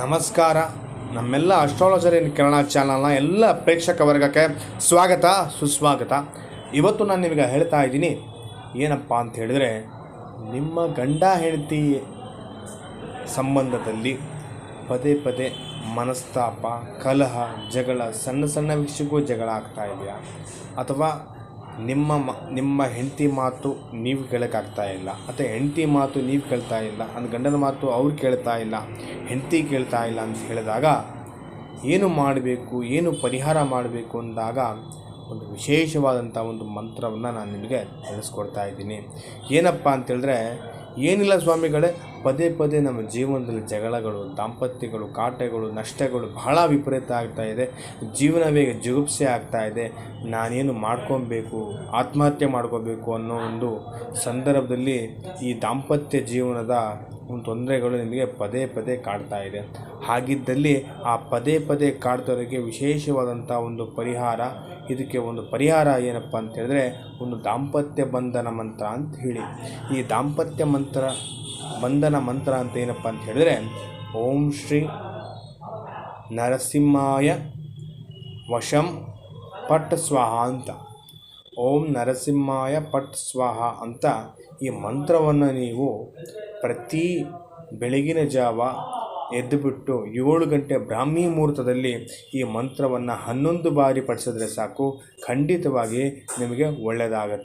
ನಮಸ್ಕಾರ. ನಮ್ಮೆಲ್ಲ ಅಸ್ಟ್ರಾಲಜರ್ ಇನ್ ಕನ್ನಡ ಚಾನಲ್ನ ಎಲ್ಲ ಪ್ರೇಕ್ಷಕ ವರ್ಗಕ್ಕೆ ಸ್ವಾಗತ, ಸುಸ್ವಾಗತ. ಇವತ್ತು ನಾನು ನಿಮಗೆ ಹೇಳ್ತಾ ಇದ್ದೀನಿ, ಏನಪ್ಪ ಅಂತ ಹೇಳಿದರೆ, ನಿಮ್ಮ ಗಂಡ ಹೆಂಡತಿ ಸಂಬಂಧದಲ್ಲಿ ಪದೇ ಪದೇ ಮನಸ್ತಾಪ, ಕಲಹ, ಜಗಳ, ಸಣ್ಣ ಸಣ್ಣ ವಿಷಯಕ್ಕೂ ಜಗಳ ಆಗ್ತಾ ಇದೆಯಾ? ಅಥವಾ ನಿಮ್ಮ ಮ, ನಿಮ್ಮ ಹೆಂಡತಿ ಮಾತು ನೀವು ಕೇಳೋಕ್ಕಾಗ್ತಾ ಇಲ್ಲ. ಅಥವಾ ಹೆಂಡತಿ ಮಾತು ನೀವು ಕೇಳ್ತಾ ಇಲ್ಲ. ನನ್ನ ಗಂಡನ ಮಾತು ಅವ್ರು ಕೇಳ್ತಾ ಇಲ್ಲ. ಹೆಂಡತಿ ಕೇಳ್ತಾ ಇಲ್ಲ ಅಂತ ಹೇಳಿದಾಗ ಏನು ಮಾಡಬೇಕು, ಏನು ಪರಿಹಾರ ಮಾಡಬೇಕು ಅಂದಾಗ ಒಂದು ವಿಶೇಷವಾದಂಥ ಒಂದು ಮಂತ್ರವನ್ನು ನಾನು ನಿಮಗೆ ತಿಳಿಸ್ಕೊಡ್ತಾ ಇದ್ದೀನಿ. ಏನಪ್ಪ ಅಂತೇಳಿದ್ರೆ ಏನಿಲ್ಲ ಸ್ವಾಮಿಗಳೇ ಪದೇ ಪದೇ ನಮ್ಮ ಜೀವನದಲ್ಲಿ ಜಗಳಗಳು, ದಾಂಪತ್ಯಗಳು, ಕಾಟಗಳು, ನಷ್ಟಗಳು ಬಹಳ ವಿಪರೀತ ಆಗ್ತಾ ಇದೆ. ಜೀವನವೇ ಜುಗುಪ್ಸೆ ಆಗ್ತಾ ಇದೆ. ನಾನೇನು ಮಾಡ್ಕೊಬೇಕು, ಆತ್ಮಹತ್ಯೆ ಮಾಡ್ಕೋಬೇಕು ಅನ್ನೋ ಒಂದು ಸಂದರ್ಭದಲ್ಲಿ ಈ ದಾಂಪತ್ಯ ಜೀವನದ ಒಂದು ತೊಂದರೆಗಳು ನಿಮಗೆ ಪದೇ ಪದೇ ಕಾಡ್ತಾ ಇದೆ. ಹಾಗಿದ್ದಲ್ಲಿ ಆ ಪದೇ ಪದೇ ಕಾಡ್ತೋರಿಗೆ ವಿಶೇಷವಾದಂಥ ಒಂದು ಪರಿಹಾರ, ಇದಕ್ಕೆ ಒಂದು ಪರಿಹಾರ ಏನಪ್ಪ ಅಂತ ಹೇಳಿದ್ರೆ, ಒಂದು ದಾಂಪತ್ಯ ಬಂಧನ ಮಂತ್ರ ಅಂತ ಹೇಳಿ. ಈ ದಾಂಪತ್ಯ ಮಂತ್ರ ಬಂಧನ ಮಂತ್ರ ಅಂತ ಏನಪ್ಪ ಅಂತ ಹೇಳಿದ್ರೆ, ಓಂ ಶ್ರೀ ನರಸಿಂಹಾಯ ವಶಂ ಪಟ್ ಸ್ವಾಹ ಅಂತ. ಓಂ ನರಸಿಂಹಾಯ ಪಟ್ ಸ್ವಾಹ ಅಂತ ಈ ಮಂತ್ರವನ್ನು ನೀವು ಪ್ರತಿ ಬೆಳಗಿನ ಜಾವ ಎದ್ದುಬಿಟ್ಟು ಏಳು ಗಂಟೆ ಬ್ರಾಹ್ಮಿ ಮುಹೂರ್ತದಲ್ಲಿ ಈ ಮಂತ್ರವನ್ನು ಹನ್ನೊಂದು ಬಾರಿ ಪಡಿಸಿದ್ರೆ ಸಾಕು, ಖಂಡಿತವಾಗಿ ನಿಮಗೆ ಒಳ್ಳೆಯದಾಗತ್ತೆ